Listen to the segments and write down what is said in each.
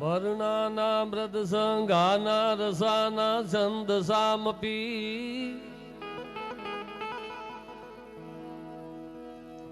વર્ણાના મૃદ સંઘાના રસાના છંદ સામપી.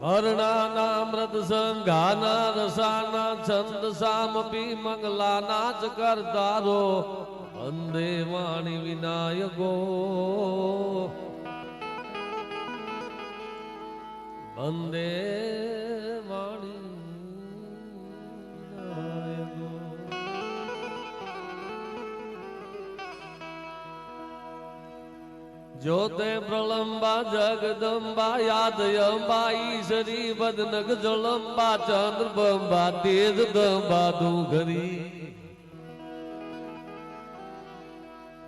વર્ણાના મૃદ સંઘાના રસાના છંદ સામપી મંગલાના જ કરતારો. વંદે વાણી વિનાયકો. વંદે વાણી જ્યોતે પ્રલંબા જગદંબા, યાદયંબા, ઈશરી બદનગ જળંબા, ચંદ્રબંબા તેજ દંબા દુઘરી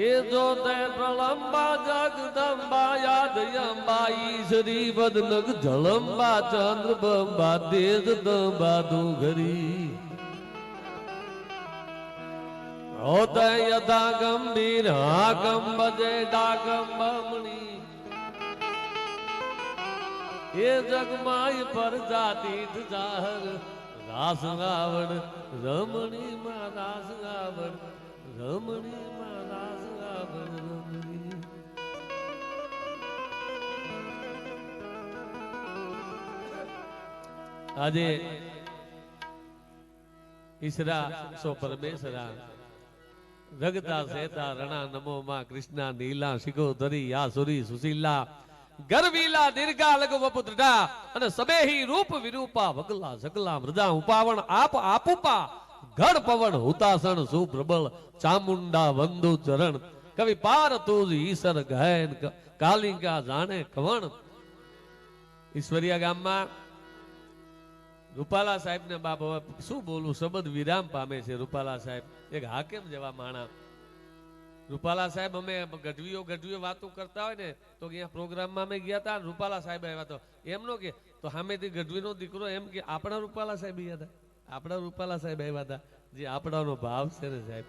એ જોતે પ્રલંબા જગદંબા, યાદયંબા, ઈશરી બદનગ જળંબા, ચંદ્રબંબા તેજ દંબા દુઘરી હોતે યથા ગંભીર હાકમ બજે ડાકમ બમણી એ જગમાય પર જાતીત જાહર રાસ રાવણ રમણી માં રાસ રાવણ રમણી માં રાસ રાવણ રમણી આજે ઈશરા સો પરમેશ્વરા રગતા સેતા રણા નમો માં કૃષ્ણા નીલા શિકોધરી યા સુરી સુશીલા. ગરવીલા દીર્ઘા લઘુ વપુત્રટા અને સબેહી રૂપ વિરૂપા વગલા સગલા મૃદા ઉપાવણ આપ આપુપા. ઘડ પવન હુતાસણ સુપ્રબળ ચામુંડા વંદુ ચરણ. કવિ પાર તુજ ઈશર ગહેન કાલિંગા જાણે કવણ? ઈશ્વરિયા ગામમાં રૂપાલા સાહેબ ને બાપ હવે શું બોલું? સબંધ વિરામ પામે છે રૂપાલા સાહેબ. એક હાકેમ જેવા માણા? રૂપાલા સાહેબ, અમે ગઢવીઓ ગઢવીઓ વાતો કરતા હોય ને, તો અહીંયા પ્રોગ્રામમાં અમે ગયા હતા રૂપાલા સાહેબ આવ્યા તો. એમનો કે, તો સામેથી ગઢવીનો દીકરો એમ કે, આપણા રૂપાલા સાહેબ ગયા હતા. આપણા રૂપાલા સાહેબ આવ્યા હતા. જે આપણાનો ભાવ છે ને સાહેબ,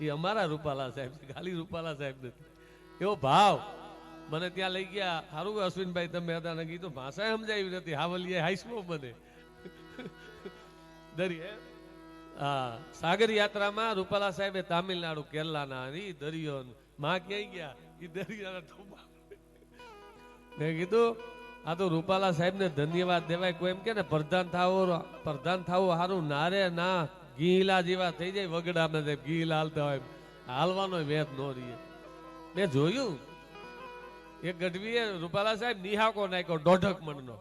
એ અમારા રૂપાલા સાહેબ છે, ખાલી રૂપાલા સાહેબ નથી. એવો ભાવ. મને ત્યાં લઈ ગયા. સારું અશ્વિનભાઈ, તમે હતા ને કીધું ભાષા સમજાવી નથી. હાવલીએ હાઈસ્મો મને. દરી હે સાગર યાત્રામાં રૂપાલા સાહેબે તામિલનાડુ, કેરલાના દરિયો માં ક્યાંય ગયા? એ દરિયાના મેં કીધું, આ તો રૂપાલા સાહેબ ને ધન્યવાદ દેવાય. કોઈ એમ કે ને, પ્રધાન થાવો, પ્રધાન થાવું, હારું, નારે ના, ગીલા જેવા થઈ જાય વગડામાં જાય ગીલા હાલતા હોય હાલવાનો વેત નો રહીએ. મેં જોયું, એક ગઢવીએ રૂપાલા સાહેબ નિહાકો નાખ્યો, દોઢક મણનો.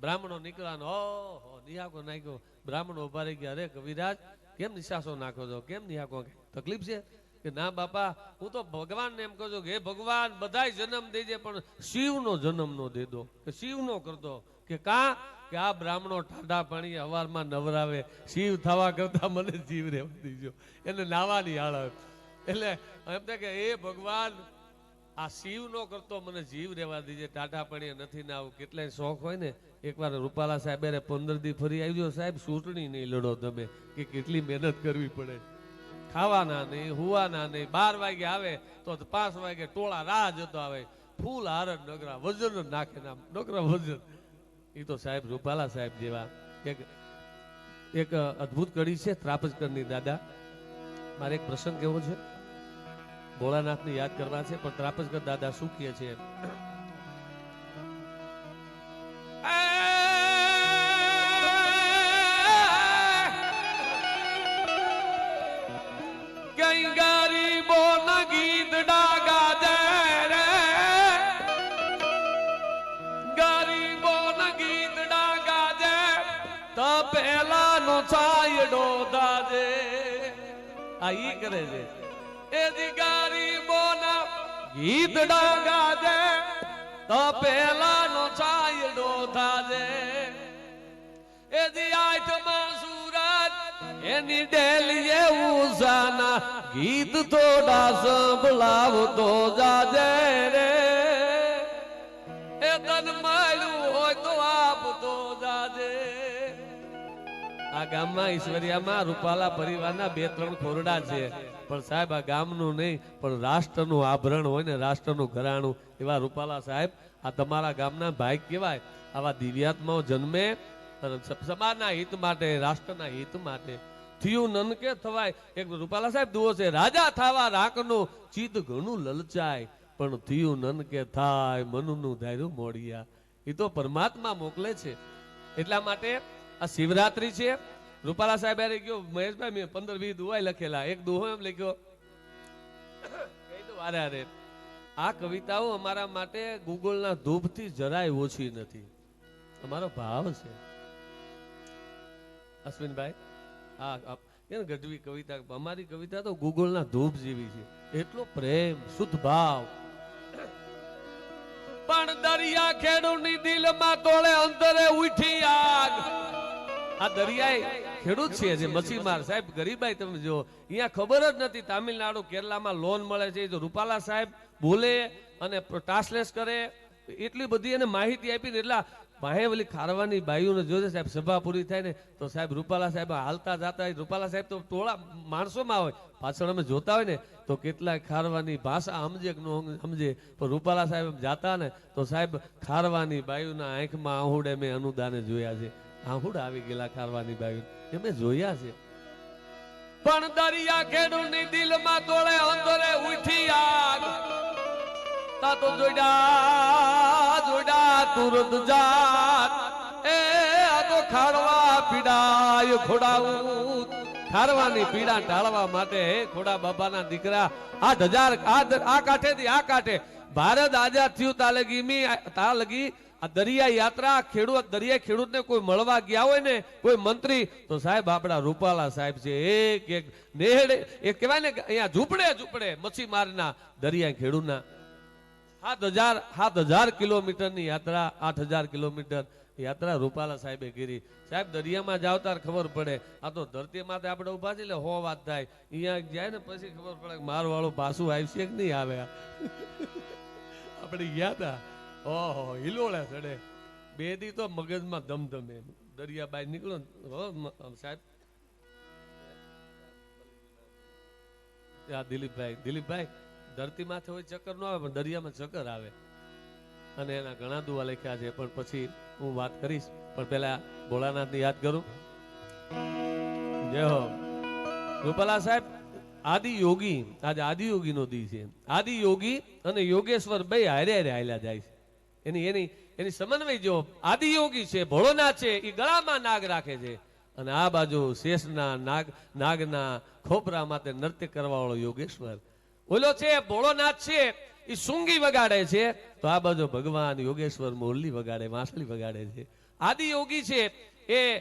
બ્રાહ્મણો નીકળવાનો ઓહો નિહાકો નાખ્યો. બ્રાહ્મણ ઊભા રહી ગયા. અરે કવિરાજ, કેમ નિશાસો નાખો છો? કેમ નિહાકો તકલીફ છે? કે ના બાપા, હું તો ભગવાનને એમ કહું છું કે, હે ભગવાન બધા જન્મ દેજે પણ શિવનો જન્મ નો દે દો. કે શિવનો કરતો. કે કા? કે આ બ્રાહ્મણો ઠાડા પાણી હવારમાં નવરાવે. શિવ થવા કરતા મને જીવ રહેવા દીજો. એને નાવાની આવે એટલે એમ કે એ ભગવાન આ શિવ નો કરતો મને જીવ રહેવા દીજે ટાટા પડીએ, નથી ના આવું કેટલાય શોખ હોય ને. એકવાર રૂપાલા સાહેબ પંદર દી ફરી આવજો સાહેબ, ચૂંટણી નહીં લડો તમે, કે કેટલી મહેનત કરવી પડે. ખાવાના નહીં, હુવાના નહીં, બાર વાગે આવે તો પાંચ વાગે ટોળા રાહ જતો આવે. ફૂલ હારડ નગરા વજન નાખે ના નગરા વજન. એ તો સાહેબ રૂપાલા સાહેબ જેવા. એક એક અદ્ભુત કડી છે, ત્રાપજકરની દાદા. મારે એક પ્રસંગ કેવો છે. ભોળાનાથને યાદ કરવા છે, પણ ત્રાપસગર દાદા શું કહે છે? કઈ ગરીબો ન ગીત ડાગા દે રે. ગરીબો ગીત ડાગા દે. તો પેલા નો છાયડો દાજે. આ ઈ કરે છે. એ દી ગરીબો ગીત ડાગા દે, તો જાજે રે. એ તન મળ્યું હોય તો આપતો જાજે. આ ગામમાં ઈશ્વરિયામાં રૂપાલા પરિવારના બે, ત્રણ ખોરડા છે. પણ સાહેબ, આ ગામનું નહીં, પણ રાષ્ટ્રનું આભરણ હોય ને, રાષ્ટ્રનું ઘરાણું, એવા રૂપાલા સાહેબ, આ તમારા ગામના ભાઈ કહેવાય, આવા દિવ્યાત્માઓ જન્મે સમાજના હિત માટે, રાષ્ટ્રના હિત માટે. થયું નનકે થવાય. એક રૂપાલા સાહેબ દુઓ છે, રાજા થાવા રાકનું ચિત્ત ઘણું લલચાય, પણ થયું નનકે થાય, મનનું ધાર્યું મોડિયા. એ તો પરમાત્મા મોકલે છે. એટલા માટે આ શિવરાત્રી છે રૂપાલા સાહેબ હારે ગયો મહેશભાઈ પંદર વીસ દુવાય લખેલા. એક દુહો એમ લખ્યો. હારે હારે આ કવિતાઓ અમારા માટે ગૂગલના ધૂપથી જરાય ઓછી નથી. અમારો ભાવ છે. અશ્વિનભાઈ, હા ગઢવી કવિતા, અમારી કવિતા તો ગૂગલના ધૂપ જેવી છે. એટલો પ્રેમ, શુદ્ધ ભાવ. પણ દરિયા ખેડૂની દિલમાં તોળે અંતરે ઉઠી આગ. આ દરિયાએ ખેડૂત છે જે મચ્છીમાર સાહેબ, ગરીબાઈ તમે જો અહીંયા ખબર જ નથી તામિલનાડુ કેરલામાં લોન મળે છે. જો રૂપાલા સાહેબ બોલે અને ટ્રાન્સલેટ કરે, એટલી બધી એને માહિતી આપી ને એટલા ભાઈ ઓલી ખારવાની બાયુને જોજે સાહેબ, સભા પૂરી થાય ને, તો સાહેબ રૂપાલા સાહેબ હાલતા જતા રૂપાલા સાહેબ તો ટોળા માણસોમાં હોય. પાછળ અમે જોતા હોય ને, તો કેટલાય ખારવાની ભાષા સમજે કે ન સમજે. પણ રૂપાલા સાહેબ જાતા ને, તો સાહેબ ખારવાની બાયુના આંખમાં આહુડે મેં અનુદાને જોયા છે. આહુડ આવી ગયેલા ખારવાની ભાઈ એમે જોયા છે. પણ દરિયા ખેડૂતની દિલમાં તોળે અંદરે ઉઠી આગ. તા તો જોડા જોડા તુરત જાત. એ આ તો ખાડવા પીડાય ખોડાવું ખારવાની પીડા ટાળવા માટે હે ખોડા બાબાના દીકરા, આઠ હજાર આ કાંઠેથી આ કાંઠે. ભારત આઝાદ થયું તાલગી મી તા લગી આ દરિયા યાત્રા ખેડૂત દરિયા ખેડૂતને કોઈ મળવા ગયા હોય ને, કોઈ મંત્રી, તો સાહેબ, આપણા રૂપાલા સાહેબ છે, એક એક, નેહડે, એ કહેવાય ને અહીંયા ઝૂંપડે ઝૂંપડે મચ્છીમારના દરિયા ખેડૂતના. સાત હજાર સાત હજાર કિલોમીટરની યાત્રા, આઠ હજાર કિલોમીટર યાત્રા રૂપાલા સાહેબે કરી. સાહેબ, દરિયામાં જાવ તાર ખબર પડે. આ તો ધરતી માથે આપણે ઊભા છે એટલે હો વાત થાય. અહીંયા જાય ને પછી ખબર પડે કે માર વાળું પાછું આવશે કે નહીં આવે આપણે ગયા હતા ઓહો હિલોળે ચડે. બે દી તો મગજમાં ધમધમે દરિયા બાય નીકળો ને, સાહેબ. દિલીપભાઈ દિલીપભાઈ ધરતી માથે હોય ચક્કર ન આવે પણ દરિયામાં ચક્કર આવે. અને એના ઘણા દુવા લખ્યા છે પણ પછી હું વાત કરીશ. પણ પેલા ભોળાનાથને યાદ કરું. જય હો. રૂપાલા સાહેબ આદિ યોગી આજે આદિ યોગી નો દી છે. આદિ યોગી અને યોગેશ્વર બે હારે હારે હાલ્યા જાય છે. એની એની એની સમન્વય જો આદિયોગી છે, ભોળોનાથ છે એ ગળામાં નાગ રાખે છે. અને આ બાજુ શેષના નાગ, નાગના ખોપરા માટે નૃત્ય કરવા વાળો યોગેશ્વર. ઓલો છે, ભોળોનાથ છે એ સુંગી વગાડે છે. તો આ બાજુ ભગવાન યોગેશ્વર મોરલી વગાડે માછલી વગાડે છે. આદિ યોગી છે, એ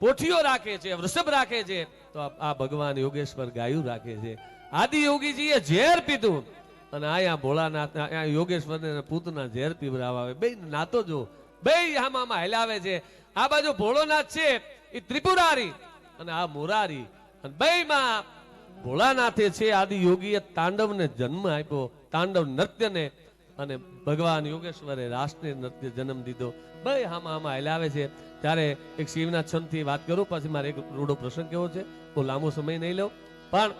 પોઠીઓ રાખે છે, વૃષભ રાખે છે. તો આ- ભગવાન યોગેશ્વર ગાયું રાખે છે. આદિ એ ઝેર પીધું. અને આયા ભોળાનાથ અહીંયા યોગેશ્વર ને પૂતના ઝેર પીવરાવા આવે. બે નાતો જો બે આમાં હલાવે છે. આ બાજુ ભોળોનાથ છે એ ત્રિપુરારી અને આ મોરારી. અને બે માં ભોળાનાથે છે આદિ યોગીએ તાંડવને જન્મ આપ્યો, તાંડવ નૃત્યને અને ભગવાન યોગેશ્વરે રાષ્ટ્રીય નૃત્ય જન્મ દીધો. બે હામાં આમાં હલાવે છે. ત્યારે એક શિવના છંદથી વાત કરું, પછી મારે એક રૂડો પ્રસંગ કેવો છે? બહુ લાંબો સમય નહીં લઉં પણ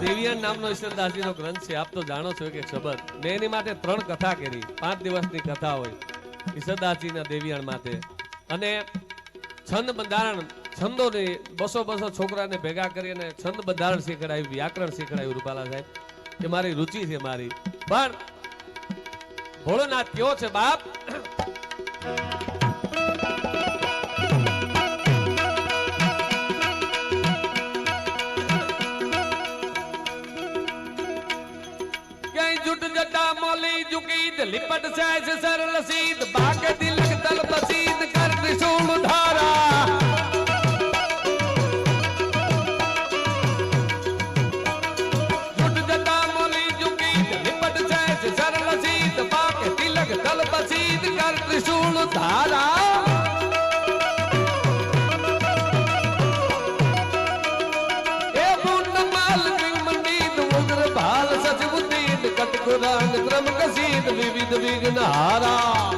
દેવિયાન નામનો ઈશ્વરદાસજીનો ગ્રંથ છે. આપ તો જાણો છો કે શબ્દ મેં એની માટે ત્રણ કથા કરી. પાંચ દિવસની કથા હોય ઈશ્વરદાસજીના દેવિયાણ માટે. અને છંદ બંધારણ છંદોની બસો બસો છોકરાને ભેગા કરીને છંદ બંધારણ શીખડાયું, વ્યાકરણ શીખડાયું રૂપાલા સાહેબ. એ મારી રુચિ છે મારી. પણ ભોળોનાથ કેવો છે બાપ? લિપટ સાયસ સીધ ભાગ દિલક તલ બસીદ કર વિવિધ વિઘ્ન હારા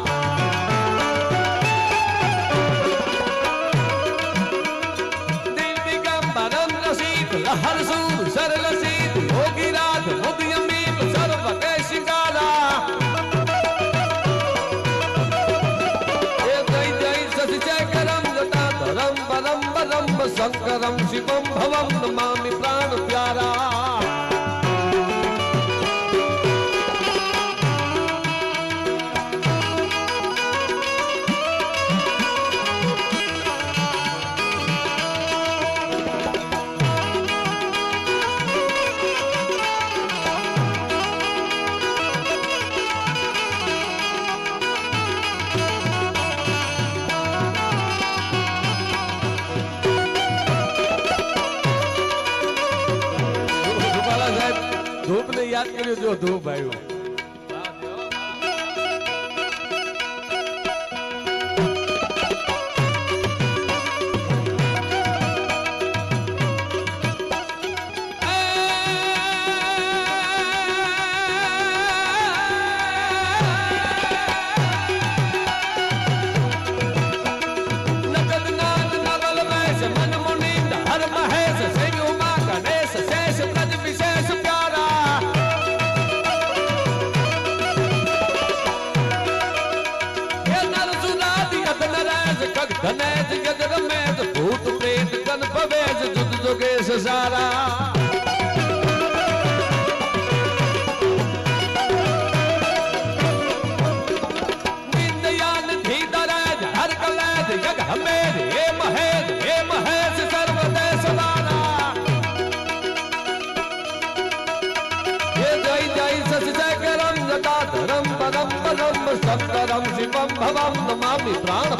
દિલ દિગંબરમ રસીત લહર સૂર સરલ સીત યોગી રાજ મુદયમીત સર્વ કે શિકારા એ જય જય શશિશેખરમ જટાધરમ પરમ પરમ શંકરમ શિવમ ભવમ નમામિ ને યાદ કર્યું જો ધૂપ આવ્યું સચજયકરમ ધરમ પરમ પરમ સપ્તરમ શિવમ ભવમ નમામિ પ્રાણ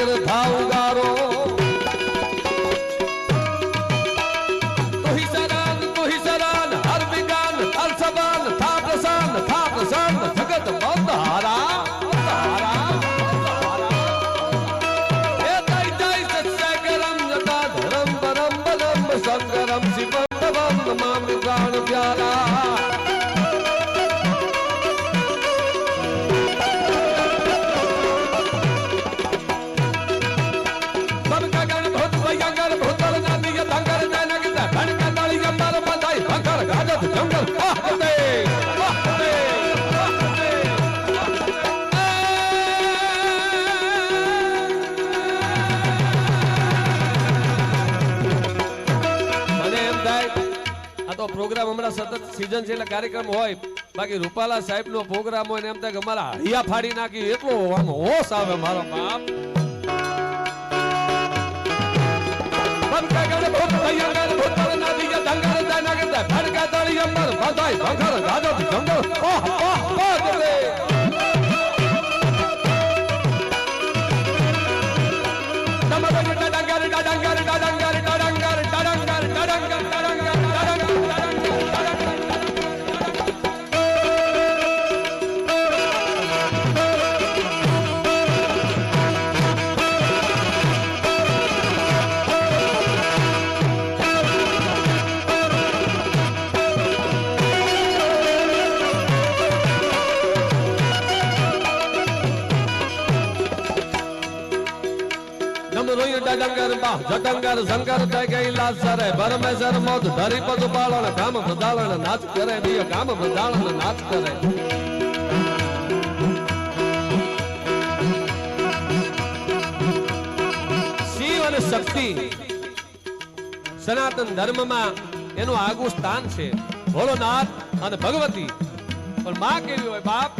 ચરિત યગ્રથા ઉગારો તુહી સરાન તુહી સરાન, હર વિગાન, હર સબાન, થા પ્રસાન થા પ્રસાન, જગત બંધ હારા જય જય સત્સંગરમ આ તો પ્રોગ્રામ હમણાં સતત સીઝન છે એટલે કાર્યક્રમ હોય બાકી રૂપાલા સાહેબ નો પ્રોગ્રામ હોય ને એમ થાય કે અમારા હૈયા ફાડી નાખી એટલો આમ હોશ આવે મારો બાપ ભડકા તાળી અંબર ભાઈ ભંગર ગાજત જંગલ ઓહ ઓહ વાહતે જટંગર શંકર જય કૈલાસ સરે. પરમેશ્વર મોદ ધરી પદ પાળણ કામ બધાળણ નાચ કરે દિયો કામ બધાળણ નાચ કરે. શિવ અને શક્તિ સનાતન ધર્મમાં એનું આગવું સ્થાન છે. ભોળોનાથ અને ભગવતી. પણ માં કેવી હોય બાપ?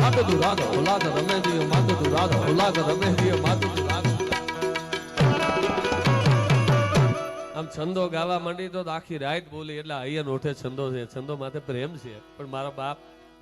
મત દુરાદ ઉલાદ રમે દિયો માત દુરાદ ઉલાદ રમે દિયો માત છંદો ગાવા માંડી તો આખી રાત બોલી, એટલે અહીંયા ઉઠે, છંદો છે, છંદો માથે પ્રેમ છે. પણ મારા બાપ